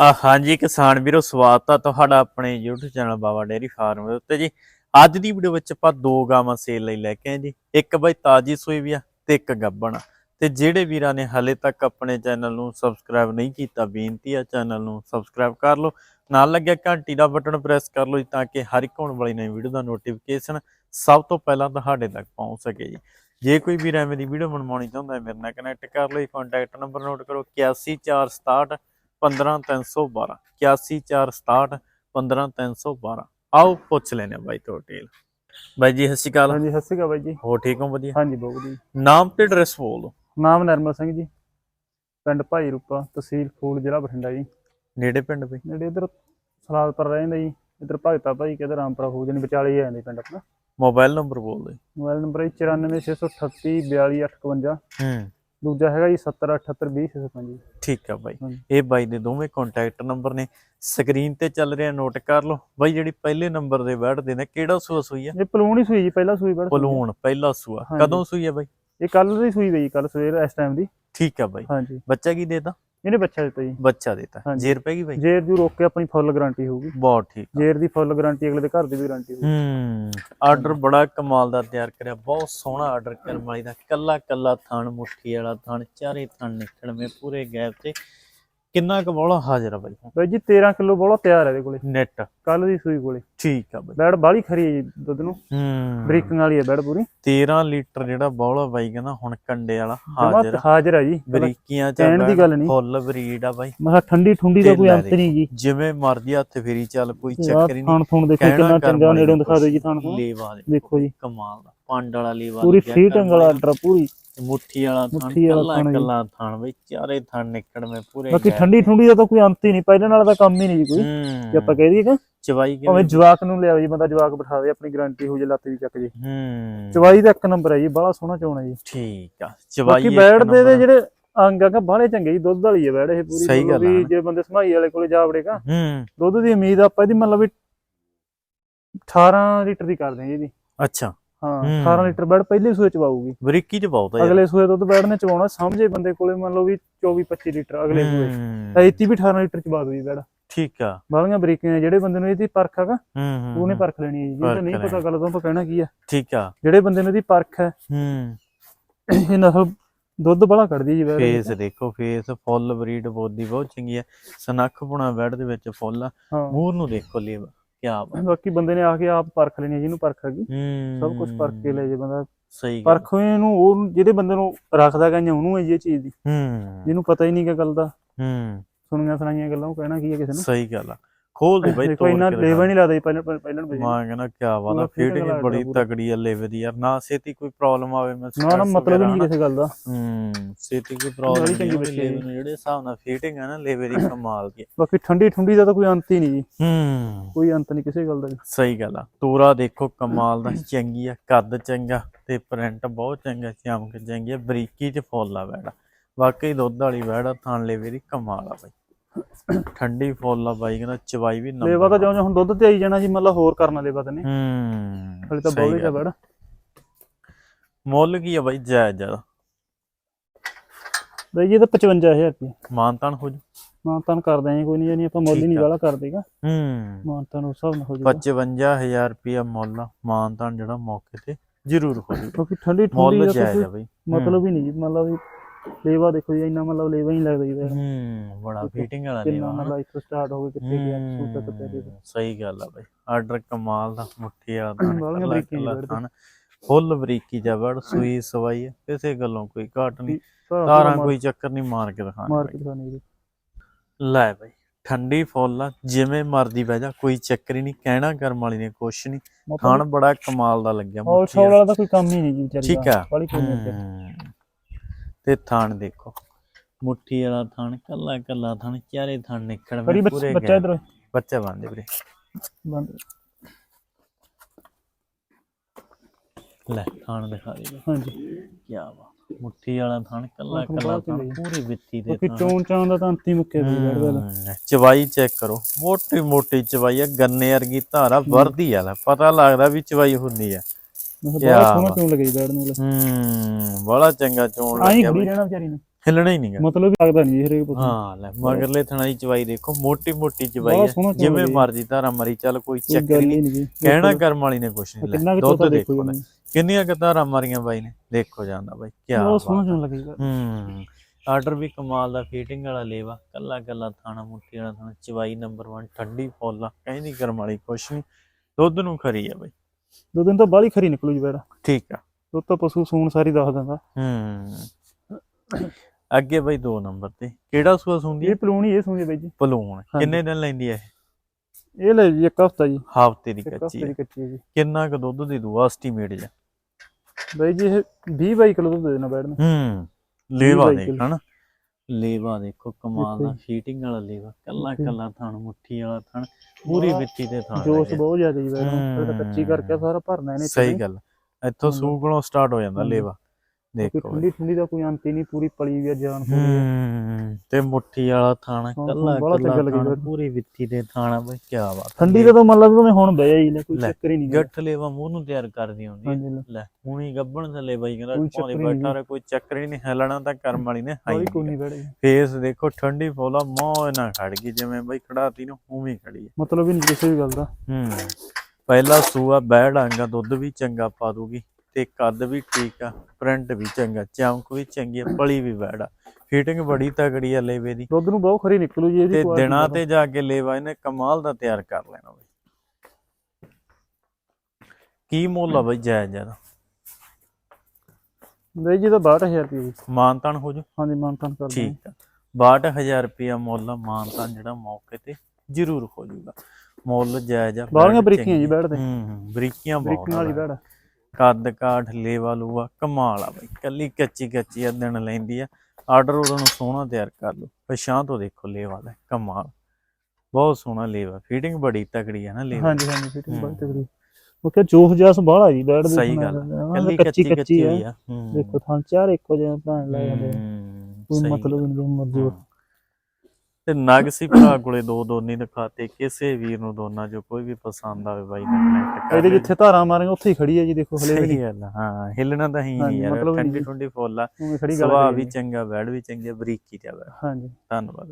ਆ, ਹਾਂਜੀ, ਕਿਸਾਨ ਵੀਰੋ, ਸਵਾਗਤ ਆ ਤੁਹਾਡਾ ਆਪਣੇ YouTube channel Baba dairy farm ਦੇ ਉੱਤੇ ਜੀ। ਅੱਜ ਦੀ ਵੀਡੀਓ ਵਿੱਚ ਆਪਾਂ ਦੋ ਗਾਵਾਂ ਸੇਲ ਲਈ ਲੈ ਕੇ ਆਏ ਜੀ। ਇੱਕ ਬਾਈ ਤਾਜੀ ਸੂਈ ਵੀ ਆ ਤੇ ਇੱਕ ਗੱਬਣ ਆ। ਤੇ ਜਿਹੜੇ ਵੀਰਾਂ ਨੇ ਹਲੇ ਤੱਕ ਆਪਣੇ ਚੈਨਲ ਨੂੰ ਸਬਸਕ੍ਰਾਈਬ ਨਹੀਂ ਕੀਤਾ, ਬੇਨਤੀ ਆ ਚੈਨਲ ਨੂੰ ਸਬਸਕ੍ਰਾਈਬ ਕਰ ਲਓ। ਨਾਲ ਲੱਗਿਆ ਘੰਟੀ ਦਾ ਬਟਨ ਪ੍ਰੈਸ ਕਰ ਲਓ ਜੀ, ਤਾਂ ਕਿ ਹਰ ਇੱਕ ਆਉਣ ਵਾਲੀ ਨਵੀਂ ਵੀਡੀਓ ਦਾ ਨੋਟੀਫਿਕੇਸ਼ਨ ਸਭ ਤੋਂ ਪਹਿਲਾਂ ਤੁਹਾਡੇ ਤੱਕ ਪਹੁੰਚ ਸਕੇ ਜੀ। ਜੇ ਕੋਈ ਵੀਰ ਐਵੇਂ ਦੀ ਵੀਡੀਓ ਬਣਵਾਉਣੀ ਚਾਹੁੰਦਾ ਹੈ, ਮੇਰੇ ਨਾਲ ਕਨੈਕਟ ਕਰ ਲਓ ਜੀ ਕੰਟੈਕਟ ਨੰਬਰ ਨੋਟ ਕਰੋ 81467 15312 81467 15312 ਆਓ ਪੁੱਛ ਲੈਨੇ ਬਾਈ ਤੋਂ ਡਿਟੇਲ ਬਾਈ ਜੀ ਸਤਿ ਸ਼੍ਰੀ ਅਕਾਲ। ਹਾਂਜੀ ਸਤਿ ਸ਼੍ਰੀ ਅਕਾਲ ਬਾਈ ਜੀ। ਹੋ ਠੀਕ ਹੋ? ਵਧੀਆ? ਹਾਂਜੀ ਬਹੁਤ ਜੀ ਨਾਮ ਤੇ ਐਡਰੈਸ ਬੋਲ ਦਿਓ। ਨਾਮ ਨਰਮਲ ਸਿੰਘ ਜੀ। ਪਿੰਡ ਭਾਈ ਰੂਪਾ ਤਹਿਸੀਲ ਫੂਲ ਜ਼ਿਲ੍ਹਾ ਬਠਿੰਡਾ ਜੀ। ਨੇੜੇ ਪਿੰਡ ਬਈ? ਨੇੜੇ ਇਧਰ ਸਲਾਦਪੁਰ ਰਹਿੰਦਾ ਜੀ। ਇਧਰ ਭਗਤਾ ਭਾਈ ਕਿਧਰ ਰਾਮਪੁਰਾ ਹੋ ਜਾਨੀ ਵਿਚਾਲੇ ਹੀ ਆ ਜਾਂਦੇ ਪਿੰਡ ਆਪਣਾ। ਮੋਬਾਈਲ ਨੰਬਰ ਬੋਲ ਦਿਓ। ਮੋਬਾਈਲ ਨੰਬਰ ਹੈ 94638 42851 ਹੂੰ। ਦੂਜਾ ਹੈਗਾ ਜੀ 70782065 ਠੀਕ ਆ ਬਾਈ। ਇਹ ਬਾਈ ਦੇ ਦੋਵੇਂ ਕੰਟੈਕਟ ਨੰਬਰ ਨੇ। ਸਕਰੀਨ ਤੇ ਚੱਲ ਰਿਹਾ ਨੋਟ ਕਰ ਲਓ। ਬਾਈ ਜਿਹੜੀ ਪਹਿਲੇ ਨੰਬਰ ਦੇ ਬੈਠਦੇ ਨੇ ਕਿਹੜਾ ਸੂਆ ਸੂਈ ਆ? ਇਹ ਪਲੂਣ ਹੀ ਸੂਈ ਜੀ ਪਹਿਲਾ ਸੂਈ ਬੜ ਪਲੂਣ ਪਹਿਲਾ ਸੂਆ। ਕਦੋਂ ਸੂਈ ਆ ਬਾਈ? ਇਹ ਕੱਲ ਦੀ ਸੂਈ ਗਈ ਕੱਲ ਸਵੇਰ ਇਸ ਟਾਈਮ ਦੀ। ਠੀਕ ਆ ਬਾਈ। ਹਾਂਜੀ। ਬੱਚਾ ਕੀ ਦੇਤਾ ਇਹਨੇ ਬੱਚਾ ਦਿੱਤਾ ਜੀ। ਬੱਚਾ ਦੇਤਾ। ਹਾਂਜੀ। ਜੇਰ ਪੈ ਗਈ ਬਾਈ? ਜੇਰ ਜੂ ਰੋਕ ਕੇ ਆਪਣੀ ਫੁੱਲ ਗਾਰੰਟੀ ਹੋਊਗੀ। ਬਹੁਤ ਠੀਕ ਜੇਰ ਦੀ ਫੁੱਲ ਗਾਰੰਟੀ ਅਗਲੇ ਦੇ ਘਰ ਦੀ ਵੀ ਗਾਰੰਟੀ ਹੋਊਗੀ। ਹੂੰ ਆਰਡਰ ਬੜਾ ਕਮਾਲ ਦਾ ਤਿਆਰ ਕਰਿਆ। ਬਹੁਤ ਸੋਹਣਾ ਆਰਡਰ ਕਰਨ ਵਾਲੀ ਦਾ। ਕੱਲਾ ਕੱਲਾ ਥਣ ਮੁੱਠੀ ਵਾਲਾ ਥਣ ਚਾਰੇ ਥਣ ਨਿਕਲਵੇਂ ਪੂਰੇ ਗੈਪ ਤੇ। ਕਿੰਨਾ ਕੁ ਬੋਲਾ ਹਾਜ਼ਰ ਆ ਬਾਈ? ਬਾਈ ਜੀ 13 ਕਿਲੋ ਬੋਲਾ ਤਿਆਰ ਹੈ ਇਹਦੇ ਕੋਲੇ। ਨੈਟ ਕੱਲ ਦੀ ਸੂਈ ਕੋਲੇ। ਠੀਕ ਆ ਬਾਈ। ਬੈੜ ਬਾਲੀ ਖਰੀ ਹੈ ਜੀ ਦੁੱਧ ਨੂੰ। ਹੂੰ। ਬਰੀਕਿੰਗ ਵਾਲੀ ਹੈ ਬੈੜ ਪੂਰੀ। 13 ਲੀਟਰ ਜਿਹੜਾ ਬੋਲਾ ਬਾਈ ਕਹਿੰਦਾ ਹੁਣ ਕੰਡੇ ਵਾਲਾ ਹਾਜ਼ਰ ਆ। ਹਾਜ਼ਰ ਹੈ ਜੀ। ਬਰੀਕੀਆਂ ਚ ਕਹਿਣ ਦੀ ਗੱਲ ਨਹੀਂ। ਫੁੱਲ ਬਰੀਡ ਆ ਬਾਈ। ਮੈਂ ਠੰਡੀ ਠੁੰਡੀ ਦਾ ਕੋਈ ਅੰਤ ਨਹੀਂ ਜੀ। ਜਿਵੇਂ ਮਰਜ਼ੀ ਹੱਥ ਫੇਰੀ ਚੱਲ ਕੋਈ ਚੱਕਰ ਨਹੀਂ। ਥਣ ਥੁਣ ਦੇਖੋ ਕਿੰਨਾ ਚੰਗਾ ਨੇੜੋਂ ਦਿਖਾ ਦਿਓ ਜੀ ਥਣ ਥੁਣ। ਲੇਵਾ ਦੇਖੋ ਜੀ। ਕਮਾਲ ਦਾ ਪੰਡ ਵਾਲਾ ਲੇਵਾ ਪੂਰੀ ਫੀਟ ਵਾਲੀ। ਆਰਡਰ ਪੂਰੀ। ਮੁੱਠੀ ਵਾਲਾ ਥਣ ਮੁੱਠੀ ਵਾਲਾ ਕੱਲਾ ਥਣ ਜੀ। ਕੱਲਾ ਥਣ ਬਈ ਚਾਰੇ ਥਣ ਨਿਕੜਵੇਂ ਪੂਰੇ ਬਾਕੀ ਠੰਡੀ ਠੁੰਡੀ ਦਾ ਤਾਂ ਕੋਈ ਅੰਤ ਹੀ ਨਹੀਂ ਪਹਿਲਾਂ ਨਾਲ ਤਾਂ ਕੰਮ ਹੀ ਨਹੀਂ ਜੀ ਕੋਈ। ਹੂੰ। ਜੇ ਆਪਾਂ ਕਹਿ ਦਈਏ ਕਿ ਚਵਾਈ ਭਾਵੇਂ ਕਿਵੇਂ ਜਵਾਕ ਨੂੰ ਲਿਆਓ ਜੀ ਬੰਦਾ ਜਵਾਕ ਬਿਠਾਵੇ ਆਪਣੀ ਗਾਰੰਟੀ ਹੋ ਜੇ ਲੱਤ ਵੀ ਚੱਕ ਜੇ। ਹੂੰ। ਚਵਾਈ ਦਾ ਇੱਕ ਨੰਬਰ ਹੈ ਜੀ ਬੜਾ ਸੋਹਣਾ ਚੋਣਾ ਜੀ। ਠੀਕ ਆ ਚਵਾਈ ਬਾਕੀ ਇੱਕ ਬੈੜ ਦੇ number ਦੇ ਆ। ਜਿਹੜੇ ਅੰਗ ਆ ਬਾਹਲੇ ਚੰਗੇ ਜੀ ਦੁੱਧ ਵਾਲੀ ਹੈ ਬੈੜ ਇਹ ਪੂਰੀ। ਸਹੀ ਗੱਲ ਆ ਵੀ ਨਾ। ਜੇ ਬੰਦੇ ਸਮਾਈ ਵਾਲੇ ਕੋਲੇ ਜਾ ਵੜੇਗਾ ਹੂੰ। ਦੁੱਧ ਦੀ ਉਮੀਦ ਆਪਾਂ ਇਹਦੀ ਮਤਲਬ ਵੀ 18 ਲੀਟਰ ਦੀ ਕਰਦੇ ਹਾਂ ਜੀ। ਇਹਦੀ ਅੱਛਾ। ਹਾਂ ਹੂੰ। 18 ਲੀਟਰ ਬੈੜ ਪਹਿਲੇ ਸੂਏ ਚਵਾਊਗੀ ਬਰੀਕੀ ਚ ਬਹੁਤ ਆ ਯਾਰ। ਅਗਲੇ ਸੂਏ ਦੁੱਧ ਬੈੜ ਨੇ ਚਵਾਉਣਾ ਸਮਝੇ ਬੰਦੇ ਕੋਲੇ ਮੰਨ ਲਓ ਵੀ 24 25 ਲੀਟਰ ਅਗਲੇ ਸੂਏ ਹੂੰ, ਐਤੀ ਵੀ 18 ਲੀਟਰ ਚਵਾ ਦੂ ਜੀ ਬੈੜ ਠੀਕ ਆ। ਬਾਲੀਆਂ ਬਰੀਕੀਆਂ ਜਿਹੜੇ ਬੰਦੇ ਨੂੰ ਇਹਦੀ ਪਰਖ ਹੈਗਾ ਉਹਨੇ ਪਰਖ ਲੈਣੀ ਹੈ ਜੀ ਜਿਹਨੂੰ ਨਹੀਂ ਪਤਾ। ਗੱਲ ਤਾਂ ਆਪਾਂ ਕਹਿਣਾ ਕੀ ਆ। ਠੀਕ ਆ। ਜਿਹੜੇ ਬੰਦੇ ਨੂੰ ਇਹਦੀ ਪਰਖ ਹੈ ਹੂੰ। ਇਹ ਨਸਲ ਦੁੱਧ ਬੜਾ ਕੱਢਦੀ ਜੀ ਬੈੜ ਫੇਸ ਦੇਖੋ ਫੇਸ ਫੁੱਲ ਬਰੀਡ ਬੋਦੀ ਬਹੁਤ ਚੰਗੀ ਆ। ਸਨੱਖ ਪੁਣਾ ਬੈਡ ਦੇ ਵਿੱਚ ਫੁੱਲ ਮੂੰਹ ਨੂੰ ਦੇਖੋ ਲੇਵਾ ਕੀ ਬਾਤ। ਬਾਕੀ ਬੰਦੇ ਨੇ ਆ ਕੇ ਆਪ ਪਰਖ ਲੈਣੀ ਜਿਹਨੂੰ ਪਰਖ ਹੈਗੀ। ਸਭ ਕੁਝ ਪਰਖ ਕੇ ਲੈ ਜੇ ਬੰਦਾ। ਸਹੀ ਪਰਖ ਇਹਨੂੰ ਉਹ ਜਿਹੜੇ ਬੰਦੇ ਨੂੰ ਰੱਖਦਾ ਜਾਂ ਉਹਨੂੰ ਹੈ ਇਹ ਚੀਜ਼ ਦੀ। ਹੂੰ। ਜਿਹਨੂੰ ਪਤਾ ਹੀ ਨਹੀਂ ਕਿ ਗੱਲ ਦਾ। ਹੂੰ। ਸੁਣੀਆਂ ਸੁਣਾਈਆਂ ਗੱਲਾਂ ਉਹ ਕਹਿਣਾ ਕੀ ਹੈ ਕਿਸੇ ਨੂੰ। ਸਹੀ ਗੱਲ ਆ। ਖੋਲ ਦੇ ਬਾਈ ਦੇਖੋ ਤੋੜ ਇੰਨਾ ਕੇ ਲੇਵਾ। ਨਹੀਂ ਲੱਗਦਾ ਜੀ ਪਹਿਲਾਂ ਪਹਿਲਾਂ ਵਜੇ ਮੈਂ ਕਹਿੰਦਾ ਕੀ ਬਾਤ ਆ ਫੀਟਿੰਗ ਬੜੀ। ਤਗੜੀ ਆ ਲੇਵੇ ਦੀ ਯਾਰ ਨਾ ਛੇਤੀ ਕੋਈ ਪ੍ਰੋਬਲਮ ਆਵੇ ਮੈਂ ਨਾ ਨਾ ਮਤਲਬ ਨਹੀਂ। ਕਿਸੇ ਗੱਲ ਦਾ ਹੂੰ ਛੇਤੀ ਕੋਈ ਪ੍ਰੋਬਲਮ ਨਹੀਂ ਲੇਵੇ। ਨੂੰ ਜਿਹੜੇ ਹਿਸਾਬ ਨਾਲ ਫੀਟਿੰਗ ਆ ਨਾ ਲੇਵੇ ਦੀ ਕਮਾਲ ਦੀ। ਬਾਕੀ ਠੰਡੀ ਠੁੰਡੀ ਦਾ ਤਾਂ ਕੋਈ ਅੰਤ ਹੀ ਨਹੀਂ ਜੀ ਹੂੰ ਕੋਈ ਅੰਤ ਨਹੀਂ ਕਿਸੇ ਗੱਲ ਦਾ ਸਹੀ ਗੱਲ ਆ ਤੋਰਾ ਦੇਖੋ ਕਮਾਲ ਦਾ ਚੰਗੀ ਆ ਕੱਦ ਚੰਗਾ ਤੇ ਪ੍ਰਿੰਟ ਬਹੁਤ ਚੰਗਾ ਚਮਕ ਚੰਗੀ ਆ ਬਰੀਕੀ ਚ ਫੁੱਲ ਆ ਬੈੜਾ ਵਾਕਈ ਦੁੱਧ ਵਾਲੀ ਬੈੜਾ ਥਾਣ ਲੇਵੇ ਦੀ ਕਮਾਲ ਆ ਬਾਈ ਠੰਡੀ ਫੁੱਲ ਆ ਬਾਈ ਕਹਿੰਦਾ ਚਵਾਈ ਵੀ ਨੰਬਰ ਲੇਵਾ ਤਾਂ ਜਿਉਂ ਜਿਉਂ ਹੁਣ ਦੁੱਧ ਤੇ ਆਈ ਜਾਣਾ ਜੀ ਮਤਲਬ ਹੋਰ ਕਰਨਾ ਲੇਵਾ ਤੇ ਨੇ ਹੂੰ ਹਲੇ ਤਾਂ ਬੌਲੇ ਗੱਲ। ਬੜ ਮੁੱਲ ਕੀ ਆ ਬਾਈ ਜਾਇਜ਼ ਜ਼ਿਆਦਾ ਬਈ ਇਹ ਤਾਂ 55000 ਰੁਪਏ ਮਾਨਤਾਨ ਹੋ ਜੂ। ਮਾਨਤਾਨ ਕਰਦੇ ਆਂ ਕੋਈ ਨਹੀਂ ਜਾਨੀ ਆਪਾਂ ਮੁੱਲ ਹੀ ਨਹੀਂ। ਵਾਲਾ ਕਰ ਦੇਗਾ। ਹੂੰ। ਮਾਨਤਾਨ ਉਸ ਹਿਸਾਬ ਨਾਲ ਹੋ ਜਾਊਗਾ। 55000 ਰੁਪਿਆ ਮੁੱਲ ਮਾਨਤਾਨ ਜਿਹੜਾ ਮੌਕੇ ਤੇ ਜ਼ਰੂਰ ਹੋ ਜੂ। ਕਿਉਂਕਿ ਠੰਡੀ ਠੰਡੀ ਦਾ ਮਤਲਬ ਹੀ ਨਹੀਂ ਜੀ ਮਤਲਬ ਲੇਵਾ ਦੇਖੋ ਜੀ ਇੰਨਾ ਮਤਲਬ ਲੇਵਾ ਹੀ ਨਹੀਂ ਲੱਗਦਾ ਜੀ ਹੂੰ ਬੜਾ ਫੀਟਿੰਗ ਵਾਲਾ ਕਿੰਨਾ ਲੇਵਾ ਹਨਾ। ਮਤਲਬ ਇੱਥੋਂ ਸਟਾਰਟ ਹੋ ਕੇ ਕਿੱਥੇ ਗਿਆ ਸੂਟ ਤੱਕ ਤੇ ਦੇ ਸਹੀ ਗੱਲ ਆ ਬਾਈ। ਆਰਡਰ ਕਮਾਲ ਦਾ ਮੁੱਠੀ ਵਾਲਾ ਥਾਣ ਬਾਹਲੀਆਂ ਕੱਲਾ ਬਰੀਕੀਆਂ ਵੜਦੇ। ਥਾਣ ਫੁੱਲ ਬਰੀਕੀ ਜਾ ਵੜ ਸੂਈ ਸਵਾਈ ਆ, ਕਿਸੇ ਗੱਲੋਂ ਕੋਈ ਘਾਟ ਨਹੀਂ। ਤਾਰਾਂ ਕੋਈ ਚੱਕਰ ਨਹੀਂ ਮਾਰ ਕੇ ਦਿਖਾਣਾ ਮਾਰ ਕੇ ਦਿਖਾਉਣੀ ਜੀ। ਲੈ ਬਾਈ ਠੰਡੀ ਫੁੱਲ ਆ ਜਿਵੇਂ ਮਰਦੀ ਬਹਿ ਜਾ ਕੋਈ ਚੱਕਰ ਹੀ ਨਹੀਂ ਕਹਿਣਾ ਕਰਮ ਵਾਲੀ ਨੇ ਕੁਛ ਨਹੀਂ। ਥਾਣ ਬੜਾ ਕਮਾਲ ਦਾ ਲੱਗਿਆ ਔਲ ਮੁੱਠੀ ਵਾਲਾ। ਵਾਲਾ। ਤਾਂ ਕੋਈ ਕੰਮ ਹੀ ਨਹੀਂ ਜੀ ਵਿਚਾਰੀ ਠੀਕ ਆ। ਬੜੀ ਕੋਈ ਨਹੀਂ ਹੂੰ। ਤੇ ਥਾਣ ਦੇਖੋ। ਮੁੱਠੀ ਵਾਲਾ ਥਾਣ ਕੱਲਾ ਕੱਲਾ ਥਾਣ ਚਾਰੇ ਥਾਣ ਨਿਕਲ ਪੂਰੇ ਬੱਚਾ ਗਏ। ਇਧਰ ਬੱਚਾ ਬੰਦੇ ਵੀਰੇ। ਬੰਦ ਲੈ ਥਾਣ ਦਿਖਾ ਦੇ ਹਾਂਜੀ। ਕੀ ਵਾ ਮੁੱਠੀ ਵਾਲਾ ਥਾਣ ਕੱਲਾ ਕੱਲਾ ਥਾਣ। ਪੂਰੀ ਵਿੱਤੀ ਦੇ ਥਾਣ। ਚੋਣ ਚਾਂ ਦਾ ਤਾਂ ਅੰਤੀ ਮੁੱਕੇ ਦੀ ਗੱਲ। ਹੂੰ, ਚਵਾਈ ਚੈੱਕ ਕਰੋ। ਮੋਟੀ ਮੋਟੀ ਚਵਾਈ ਆ ਗੰਨੇ ਵਰਗੀ ਧਾਰਾ ਵਰਦੀ ਆ ਪਤਾ ਲੱਗਦਾ ਵੀ ਚਵਾਈ ਹੁੰਦੀ ਆ। ਮੈਂ ਕਿਆ ਕਿਹਾ ਬੜਾ ਸੋਹਣਾ ਬਾਤ। ਚੋਣ ਲੱਗੀ ਬੈਠ ਨੂੰ ਹੂੰ ਬੜਾ ਚੰਗਾ ਚੋਣ ਆਈ ਲੱਗਿਆ ਖੜੀ ਬਈ। ਰਹਿਣਾ ਵਿਚਾਰੀ ਨੇ। ਹਿੱਲਣਾ ਹੀ ਨਹੀਂਗਾ। ਮਤਲਬ ਵੀ ਲੱਗਦਾ ਨਹੀਂ ਹਰੇਕ ਪਸ਼ੂ ਹਾਂ ਲੈ ਮਗਰਲੇ ਥਣਾਈ ਚਵਾਈ ਦੇਖੋ ਮੋਟੀ ਮੋਟੀ ਚਵਾਈ ਹੈ। ਜਿਵੇਂ। ਮਰਜ਼ੀ ਧਾਰਾ ਮਰੀ ਚੱਲ ਕੋਈ ਕੋਈ ਚੱਕਰ ਗੱਲ ਹੀ ਹੀ ਨਹੀਂ ਨਹੀਂ ਕਹਿਣਾ ਕਰਮ ਵਾਲੀ ਨੇ ਕੁਛ ਨਹੀਂ ਕਿੰਨਾ ਲੈ ਦੁੱਧ ਤੋਤਾ ਦੇਖੋ ਦੇਖੋ ਲੈ ਜੀ। ਕਿੰਨੀਆਂ ਕੁ ਧਾਰਾਂ ਮਾਰੀਆਂ ਬਾਈ ਨੇ ਦੇਖੋ ਜਾਂਦਾ ਬਾਈ ਕੀ ਸੋਹਣਾ ਚੋਣ ਲੱਗੇਗਾ ਹੂੰ ਆਰਡਰ ਵੀ ਕਮਾਲ ਦਾ ਫੀਟਿੰਗ ਵਾਲਾ ਲੇਵਾ ਕੱਲਾ ਕੱਲਾ ਥਾਣਾ ਮੁੱਠੀ ਵਾਲਾ ਥਾਣਾ ਚਵਾਈ ਨੰਬਰ 1 ਠੰਡੀ ਫੁੱਲ ਕਹਿੰਦੀ ਕਰਮ ਵਾਲੀ ਕੁਛ ਨਹੀਂ ਦੁੱਧ ਨੂੰ ਖਰੀ ਆ ਬਾਈ। ਦੋ ਦਿਨ ਤਾਂ ਬਾਹਲੀ ਖਰੀ ਨਿਕਲੂ ਜੀ ਬੈੜ। ਠੀਕ ਆ। ਦੁੱਧ ਤਾਂ ਪਸ਼ੂ ਸੂਣ ਸਾਰੀ ਦੱਸ ਦਿੰਦਾ। ਹੂੰ। ਅੱਗੇ ਬਾਈ 2 ਨੰਬਰ ਤੇ। ਕਿਹੜਾ ਸੂਆ ਸੁੰਦੀ ਇਹ ਪਲੂਣੀ ਇਹ ਸੂਣੀ ਬਾਈ ਜੀ। ਪਲੂਣ। ਕਿੰਨੇ ਦਿਨ ਲੈਂਦੀ ਹੈ ਇਹ? ਲੈ ਜੀ ਇੱਕ ਹਫਤਾ ਜੀ। ਹਫ਼ਤੇ ਦੀ ਕੱਚੀ ਹਫ਼ਤੇ ਹੈ ਦੀ ਕੱਚੀ ਹੈ ਜੀ। ਕਿੰਨਾ ਕੁ ਦੁੱਧ ਦੇ ਦੂ ਐਸਟੀਮੇਟ ਜਾ ਬਾਈ ਜੀ ਇਹ 20 22 ਕਿਲੋ ਦੁੱਧ ਦੇ ਦੇਣਾ ਨੂੰ। ਹੂੰ। ਲੇਵਾ ਬਾਈ ਕਿੱਲੋ। ਹਨਾ? ਲੇਵਾ ਦੇਖੋ ਕਮਾਲ ਦਾ ਫੀਟਿੰਗ ਵਾਲਾ ਲੇਵਾ ਕੱਲਾ। ਕੱਲਾ ਥਣ ਮੁੱਠੀ ਵਾਲਾ ਥਣ ਪੂਰੀ ਵਿੱਤੀ ਦੇ ਥਣ ਜੋਸ਼। ਬਹੁਤ ਜ਼ਿਆਦਾ ਜੀ ਨੂੰ ਤਾਂ ਕੱਚੀ ਕਰਕੇ ਸਾਰਾ ਭਰਨਾ ਇਹਨੇ ਸਹੀ ਗੱਲ ਇੱਥੋਂ। ਸੂਕਣੋਂ ਸਟਾਰਟ ਹੋ ਜਾਂਦਾ। ਲੇਵਾ ਦੇਖੋ ਠੰਡੀ ਠੰਡੀ ਦਾ ਕੋਈ ਅੰਤ ਹੀ ਨਹੀਂ ਪੂਰੀ ਪਲੀ ਵੀ ਆ ਜਾਨ ਪੂਰੀ ਤੇ ਮੁੱਠੀ ਵਾਲਾ ਥਾਣਾ ਕੱਲਾ ਬੜਾ ਕੱਲਾ। ਪੂਰੀ ਵਿੱਤੀ ਦੇ ਥਾਣਾ ਬਈ ਕੀ ਬਾਤ ਠੰਡੀ ਦਾ ਤਾਂ ਮਤਲਬ ਵੀ ਮੈਂ ਹੁਣ ਬਹਿਆ ਹੀ ਲੈ ਕੋਈ ਚੱਕਰ ਹੀ ਨਹੀਂ। ਗੱਠ ਲੇਵਾ ਮੂੰਹ ਨੂੰ ਤਿਆਰ ਕਰਦੀ ਹੁੰਦੀ ਲੈ, ਹੁਣੀ ਗੱਬਣ ਥੱਲੇ ਬਾਈ ਕਹਿੰਦਾ ਭਾਵੇਂ ਬੈਠਾ ਰਹੇ ਕੋਈ ਚੱਕਰ ਹੀ ਨਹੀਂ ਹਿਲਣਾ ਤਾਂ ਕਰਮ ਵਾਲੀ ਨੇ ਹਾਈ ਕੋਈ ਨਹੀਂ ਬੈੜ ਫੇਸ ਦੇਖੋ ਠੰਡੀ ਫੋਲਾ ਮੌਜ ਨਾਲ ਖੜ ਗਈ ਜਿਵੇਂ ਬਈ ਖੜਾਤੀ ਨੂੰ ਉਵੇਂ ਖੜੀ ਹੈ। ਮਤਲਬ ਹੀ ਨਹੀਂ ਕਿਸੇ ਵੀ ਗੱਲ ਦਾ। ਹੂੰ ਪਹਿਲਾ ਸੂਆ ਬਹਿ ਡਾਂਗਾ ਦੁੱਧ ਵੀ ਚੰਗਾ ਪਾ ਦੂਗੀ। ਤੇ ਕੱਦ ਵੀ ਠੀਕ ਆ ਪ੍ਰਿੰਟ ਵੀ ਚੰਗਾ ਚਮਕ ਵੀ ਚੰਗੀ ਆ ਪਲੀ ਵੀ ਬੈੜਾ ਫਿਟਿੰਗ ਬੜੀ ਤਗੜੀ ਆ ਲੇਵੇ ਦੀ। ਦੁੱਧ ਨੂੰ ਬਹੁਤ ਖਰੀ ਨਿਕਲੂ ਜੀ ਇਹਦੀ ਤੇ ਦਿਨਾਂ ਦਾ। ਤੇ ਜਾ ਕੇ ਲੇਵਾ ਇਹਨੇ ਕਮਾਲ ਦਾ ਤਿਆਰ ਕਰ ਲੈਣਾ ਬਈ। ਕੀ ਮੁੱਲ ਆ ਬਈ ਜਾਇਜ਼ ਜ਼ਿਆਦਾ ਬਾਈ ਜੀ ਦਾ 62000 ਰੁਪਏ ਜੀ। ਮਾਨਤਾਨ ਹੋ ਜੂ? ਹਾਂਜੀ ਮਾਨਤਾਨ ਕਰ ਦਾਂਗੇ ਠੀਕ ਆ। 62000 ਰੁਪਿਆ ਮੁੱਲ ਆ, ਮਾਨਤਾਨ ਜਿਹੜਾ ਮੌਕੇ ਤੇ ਜ਼ਰੂਰ ਹੋ ਜੂਗਾ। ਮੁੱਲ ਜਾਇਜ਼ ਆ ਬਾਹਲੀਆਂ ਬਰੀਕੀਆਂ ਜੀ ਚੰਗੀ। ਬੈੜ ਦੇ ਹੂੰ ਹੂੰ, ਬਰੀਕੀਆਂ ਬਹੁਤ ਬਰੀਕੀਆਂ ਵਾਲੀ ਬੈੜ ਕੱਦ ਕਾਠ ਲੇਵਾ ਲੂਆ ਕਮਾਲ ਆ ਬਈ। ਕੱਲੀ ਕੱਚੀ ਕੱਚੀ ਆ ਦਿਨ ਲੈਂਦੀ ਆ। ਆਰਡਰ ਉਹਨਾਂ ਨੂੰ ਸੋਹਣਾ ਤਿਆਰ ਕਰ ਲਓ। ਪਛਾਂ ਤੋਂ ਦੇਖੋ ਲੇਵਾ ਦਾ ਕਮਾਲ। ਬਹੁਤ ਸੋਹਣਾ ਲੇਵਾ ਫੀਡਿੰਗ ਬੜੀ ਤਕੜੀ ਆ ਨਾ ਲੇਵਾ ਹਾਂਜੀ ਹਾਂਜੀ ਫਿਟਿੰਗ। ਬੜੀ ਤਗੜੀ ਉਹ ਕਿ ਜੋਸ਼ ਜਾਸ ਬਾਹਲਾ ਜੀ ਦੇ ਸਹੀ ਗੱਲ। ਕੱਲੀ ਕੱਚੀ ਕੱਚੀ ਹੋਈ ਆ। ਦੇਖੋ ਥਾਂ ਚਾਰ ਇੱਕੋ ਜਿਹੇ ਭੈਣ ਲੈ ਜਾਂਦੇ ਕੋਈ ਮਤਲਬ ਨਹੀਂ ਮਰਜ਼ੀ। ਤੇ ਨਗ ਸੀ ਭਰਾ ਕੋਲੇ ਦੋ ਦੋਨੀ ਦਿਖਾਤੇ ਕਿਸੇ ਵੀਰ ਨੂੰ ਦੋਨਾਂ ਜੋ ਕੋਈ ਵੀ ਪਸੰਦ ਆਵੇ ਬਾਈ ਨੇ ਕਨੈਕਟ ਕਰ ਇਹਦੇ। ਜਿੱਥੇ ਧਾਰਾਂ ਮਾਰਾਂਗੇ ਉੱਥੇ ਹੀ ਖੜੀ ਹੈ ਜੀ ਦੇਖੋ ਹਲੇ ਵੀ ਗੱਲ ਹਾਂ ਹਿੱਲਣਾ ਤਾਂ ਹੀ ਨਹੀਂ ਯਾਰ ਠੰਡੀ। ਠੰਡੀ ਫੁੱਲ ਆ ਸੁਭਾਅ ਵੀ। ਚੰਗਾ ਬੈੜ ਵੀ ਚੰਗੀ ਬਰੀਕੀ ਬੈੜ। ਹਾਂਜੀ ਧੰਨਵਾਦ